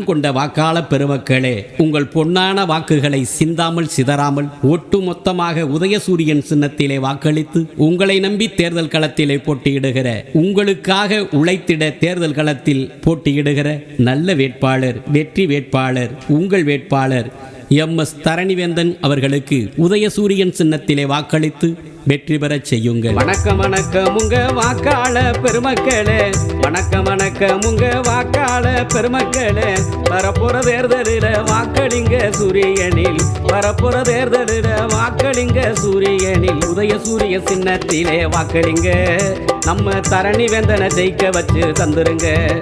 உள்ளம் கொண்ட வாக்காள பெருமக்களே உங்கள் பொன்னான வாக்குகளை சிந்தாமல் சிதறாமல் ஒட்டுமொத்தமாக உதயசூரியன் சின்னத்திலே வாக்களித்து உங்களை நம்பி தேர்தல் களத்திலே போட்டியிடுகிற உங்களுக்காக உழைத்திட தேர்தல் களத்தில் போட்டியிடுகிற நல்ல வேட்பாளர் வெற்றி வேட்பாளர் உங்கள் வேட்பாளர் எம் எஸ் தரணிவேந்தன் அவர்களுக்கு உதயசூரியன் சின்னத்திலே வாக்களித்து வெற்றி பெறச் செய்யுங்கள். வணக்கம் வணக்கம் உங்க வாக்காள பெருமக்களே. வணக்கம் வணக்கம் உங்க வாக்காள பெருமக்களே. வரப்புற தேர்தலில் வாக்களிங்க சூரியனில். வரப்புற தேர்தலில் வாக்களிங்க சூரியனில். உதயசூரிய சின்னத்திலே வாக்களிங்க. நம்ம தரணி வேந்தனை ஜெயிக்க வச்சு தந்துருங்க.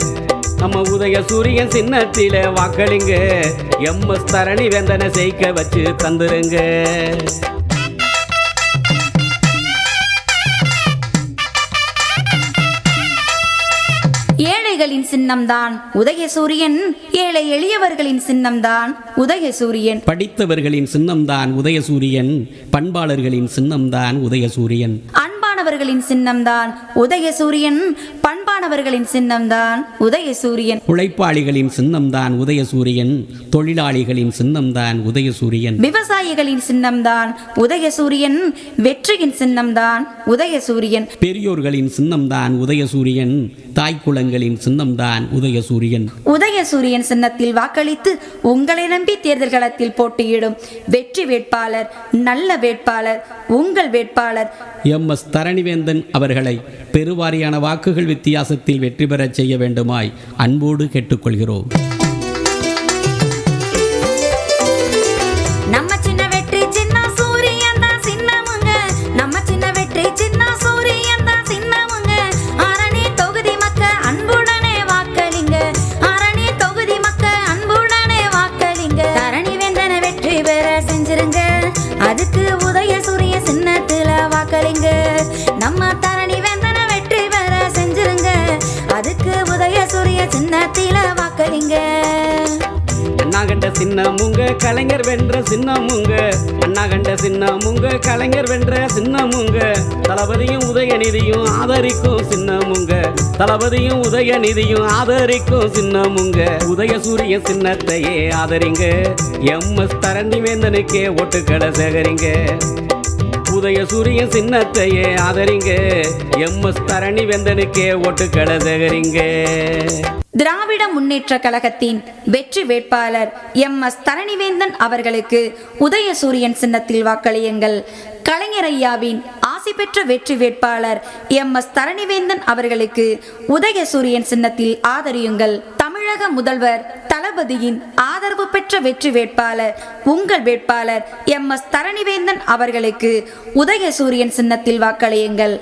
நம்ம உதய சூரியன் சின்னத்தில வாக்களிங்க. எம்எஸ் தரணி வேந்தனை ஜெயிக்க வச்சு தந்துருங்க. ஏழைகளின் சின்னம்தான் உதயசூரியன் ஏழை எளியவர்களின் சின்னம்தான் உதயசூரியன் படித்தவர்களின் சின்னம்தான் உதயசூரியன் பண்பாளர்களின் சின்னம்தான் உதயசூரியன் அன்பானவர்களின் சின்னம்தான். உதயசூரியன் பண்பானவர்களின் சின்னம்தான். உதயசூரியன். உழைப்பாளிகளின் சின்னம்தான் உதயசூரியன். தொழிலாளிகளின் சின்னம்தான் உதயசூரியன். விவசாயிகளின் சின்னம்தான். உதயசூரியன் வெற்றியின் சின்னம்தான். உதயசூரியன். பெரியோர்களின் சின்னம்தான் உதயசூரியன். தாய்க்குளங்களின் சின்னம்தான் உதயசூரியன். உதயசூரியன் சின்னத்தில் வாக்களித்து உங்களை நம்பி தேர்தல் களத்தில் போட்டியிடும். வெற்றி வேட்பாளர் நல்ல வேட்பாளர் உங்கள் வேட்பாளர். எம் எஸ் தரணிவேந்தன் அவர்களை பெருவாரியான வாக்குகள் வித்தியாசத்தில் வெற்றி பெறச் செய்ய வேண்டுமாய் அன்போடு கேட்டுக்கொள்கிறோம். நம்ம கலைஞர் வென்ற சின்னமுங்க. அண்ணா கண்ட சின்னமுங்க கலைஞர் வென்ற சின்னமுங்க. தளபதியும் உதயநிதியும் ஆதரிக்கும் சின்னமுங்க. தளபதியும் உதயநிதியும் ஆதரிக்கும் சின்னமுங்க. உதயசூரிய சின்னத்தையே ஆதரிங்க. எம் எஸ் தரணி வேந்தனுக்கே ஓட்டுக்களை சேகரிங்க. உதயசூரிய சின்னத்தையே ஆதரிங்க. எம் எஸ் தரணி வெந்தனுக்கே ஓட்டுக்களை சேகரிங்க. திராவிட முன்னேற்ற கழகத்தின் வெற்றி வேட்பாளர் எம். எஸ். தரணிவேந்தன் அவர்களுக்கு உதயசூரியன் சின்னத்தில் வாக்களியுங்கள். கலைஞர் ஐயாவின் ஆசி பெற்ற வெற்றி வேட்பாளர் எம். எஸ். தரணிவேந்தன் அவர்களுக்கு உதயசூரியன் சின்னத்தில் ஆதரியுங்கள். தமிழக முதல்வர் தளபதியின் ஆதரவு பெற்ற வெற்றி வேட்பாளர் உங்கள் வேட்பாளர் எம். எஸ். தரணிவேந்தன் அவர்களுக்கு உதயசூரியன் சின்னத்தில் வாக்களியுங்கள்.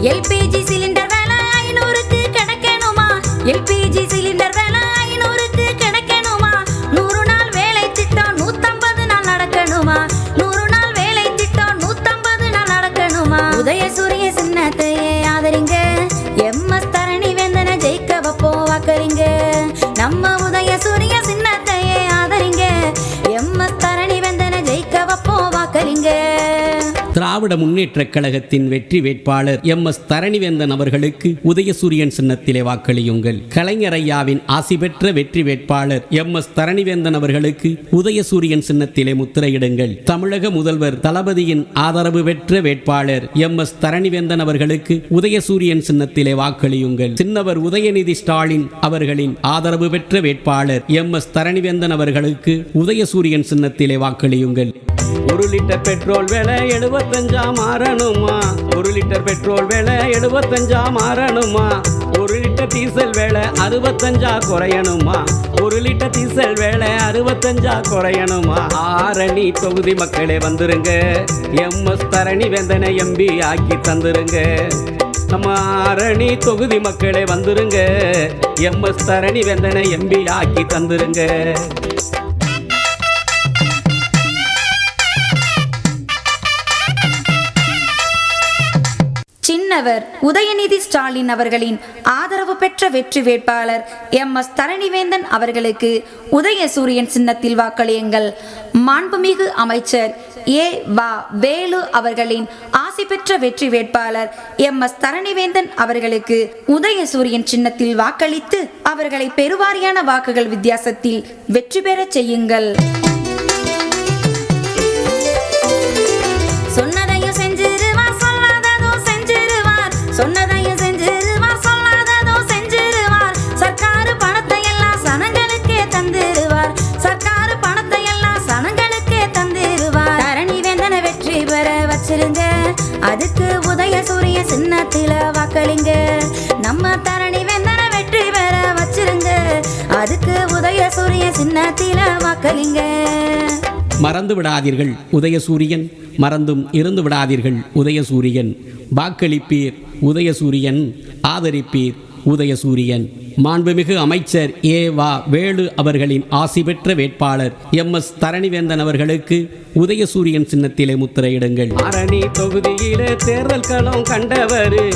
எல்பிஜி சிலிண்டர் வேலை ஐநூறுக்கு கிடைக்கணுமா? எல்பிஜி சிலிண்டர் வேலை ஐநூறுக்கு கிடைக்கணுமா? நூறு நாள் வேலை திட்டம் நூத்தம்பது நாள் நடக்கணுமா? நூறு நாள் வேலை திட்டம் நூத்தம்பது நாள் நடக்கணுமா? உதய சூரிய சின்னத்தையே ஆதரிங்க. எம்எஸ் தரணி வேந்தன ஜெயிக்க வைப்போம் வாக்கறிங்க திராவிட முன்னேற்றக் கழகத்தின் வெற்றி வேட்பாளர் எம். எஸ். தரணிவேந்தன் அவர்களுக்கு உதயசூரியன் சின்னத்திலே வாக்களியுங்கள். கலைஞர் ஐயாவின் ஆசி பெற்ற வெற்றி வேட்பாளர் எம். எஸ். தரணிவேந்தன் அவர்களுக்கு உதயசூரியன் சின்னத்திலே முத்திரையிடுங்கள். தமிழக முதல்வர் தளபதியின் ஆதரவு பெற்ற வேட்பாளர் எம். எஸ். தரணிவேந்தன் அவர்களுக்கு உதயசூரியன் சின்னத்திலே வாக்களியுங்கள். சின்னவர் உதயநிதி ஸ்டாலின் அவர்களின் ஆதரவு பெற்ற வேட்பாளர் எம். எஸ். தரணிவேந்தன் அவர்களுக்கு உதயசூரியன் சின்னத்திலே வாக்களியுங்கள். ஒரு லிட்டர் பெட்ரோல் விலை எழுபத்தஞ்சு மாறணுமா? ஒரு லிட்டர் பெட்ரோல் விலை எழுபத்தஞ்சா மாறணுமா? ஒரு லிட்டர் டீசல் விலை அறுபத்தஞ்சா குறையணுமா? ஒரு லிட்டர் டீசல் விலை அறுபத்தஞ்சா குறையணுமா? ஆரணி தொகுதி மக்களே வந்துருங்க. எம்எஸ் தரணி வேந்தனை எம்பி ஆக்கி தந்துருங்க. நம்ம ஆரணி தொகுதி மக்களே வந்துருங்க. எம்எஸ் தரணி வெந்தனை எம்பி ஆக்கி தந்துருங்க. சின்ன உதயநிதி ஸ்டாலின் அவர்களின் ஆதரவு பெற்ற வெற்றி வேட்பாளர் எம். எஸ். தரணிவேந்தன் அவர்களுக்கு உதயசூரியன் சின்னத்தில் வாக்களியுங்கள். மாண்புமிகு அமைச்சர் ஏ. வா. வேலு அவர்களின் ஆசி பெற்ற வெற்றி வேட்பாளர் எம். எஸ். தரணிவேந்தன் அவர்களுக்கு உதயசூரியன் சின்னத்தில் வாக்களித்து அவர்களை பெருவாரியான வாக்குகள் வித்தியாசத்தில் வெற்றி பெறச் செய்யுங்கள். வாக்களிங்க. மறந்து விடாதீர்கள் உதயசூரியன். மறந்தும் இருந்து விடாதீர்கள் உதயசூரியன். வாக்களிப்பீர் உதயசூரியன். ஆதரிப்பீர் உதயசூரியன். மாண்புமிகு அமைச்சர் ஏ வா வேலு அவர்களின் ஆசி பெற்ற வேட்பாளர் எம் எஸ் தரணிவேந்தன் அவர்களுக்கு உதயசூரியன் சின்னத்திலே முத்திரையிடுங்கள். ஆரணி தொகுதியிலே தேர்தல் களம் கண்டவர்.